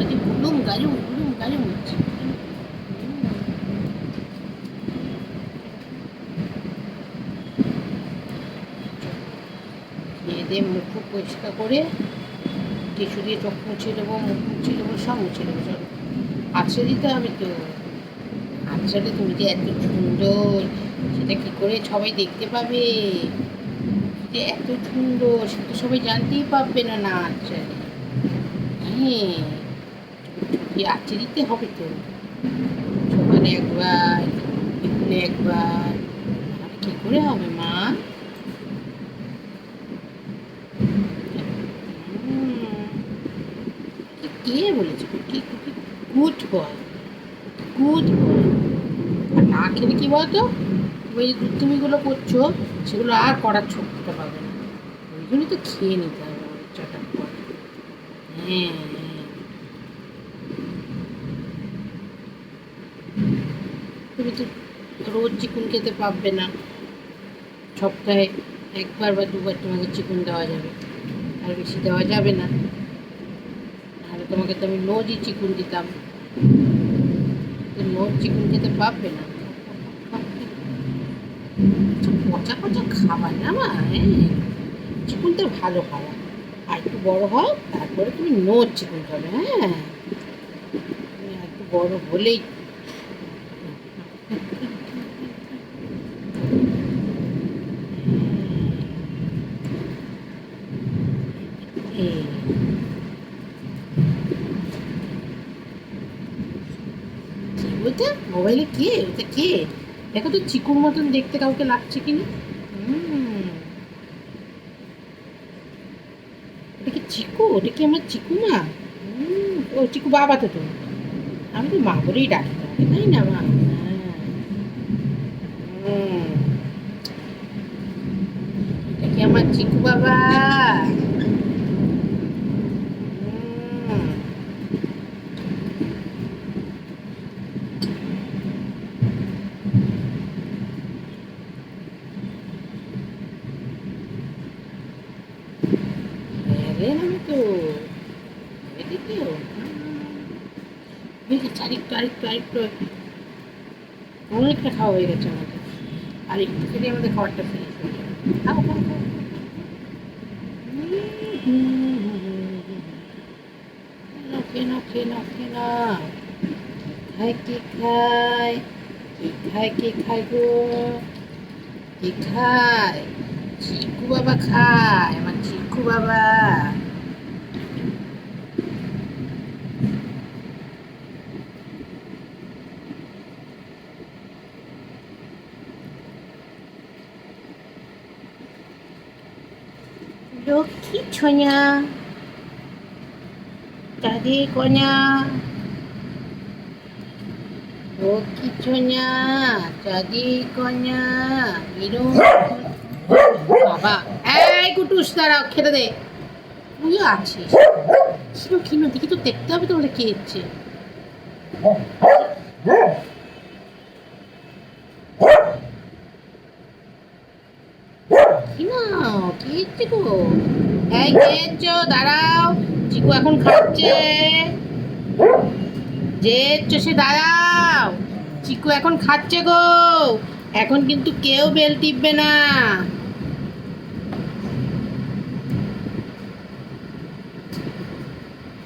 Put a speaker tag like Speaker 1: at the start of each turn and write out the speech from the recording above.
Speaker 1: আজকে গুলুম গালুম গুলুম গালুম হচ্ছে। খেয়ে দিয়ে মুখ ফুক পরিষ্কার করে টিস্যু দিয়ে চোখ মুছে দেবো মুখ মুছে দেবো সব মুছে দেবো আছড়ে দিতে হবে তো। আছড়ে তুমি যে এত সুন্দর, সেটা কি করে সবাই দেখতে পাবে? যে এত সুন্দর, সে তো সবাই জানতেই পারবে না না আছড়ে হ্যাঁ ছবি আছড়ে দিতে হবে তো। সকালে একবার বিকুলে একবার। আর কি করে হবে, মা। কে বলেছে? Cookie good boy good boy আর না খেলে কি বলতো? ওই যে দুষ্টুমিগুলো করছ, সেগুলো আর করার শক্তিটা পাবে না। ওই জন্যই তো খেয়ে নিতে হবে ওই চটার হ্যাঁ হ্যাঁ। তুমি তো রোজ চিকুন খেতে পারবে না। সপ্তাহে একবার বা দুবার তোমাকে চিকুন দেওয়া যাবে। আর বেশি দেওয়া যাবে না। নাহলে তোমাকে তো আমি রোজই চিকুন দিতাম। রোজ চিকুন খেতে পারবে না। পচা পচা খাবার না মা হ্যাঁ চিকুন তো ভালো খাবার আর একটু বড় হও, তারপরে তুমি নোট চিকুন খাবে হ্যাঁ? তুমি আর একটু বড় হলেই। কি মোবাইলে কে? ওটা কে? দেখো তো, চিকুর মতন দেখতে কাউকে লাগছে কিনা? হুম। ওটা কি চিকু? ওটা কি আমার চিকু মা? ও চিকু বাবা তো তুমি আমি তো মা বলেই ডাকি তাই না মা? হ্যাঁ। এটা কি আমার চিকু বাবা হুম। হ্যাঁ আমি তো এদিকে বেশ আরেকটু আরেকটু আরেকটু অনেকটা খাওয়া হয়ে গেছে আমাদের। আর একটু খেলে আমাদের খাবারটা ফিনিশ খায়? কি খায় কি খায় গো? কি খায়? চিকু বাবা খায়, আমার চিকু বাবা। লক্ষ্মী ছোঁয়া। চাঁদে কন্যা লক্ষ্মী ছোঁয়া চাঁদে কন্যা বাবা। এই কুটুস, দাঁড়াও, খেতে দে। তুইও আছিস? কিনো কিনো দেখি তো দেখতে হবে তো বলে কে না কি চিকু এই কে দাঁড়াও। চিকু এখন খাচ্ছে। যে এসছো, সে দাঁড়াও। চিকু এখন খাচ্ছে গো। এখন কিন্তু কেউ বেল টিপবে না।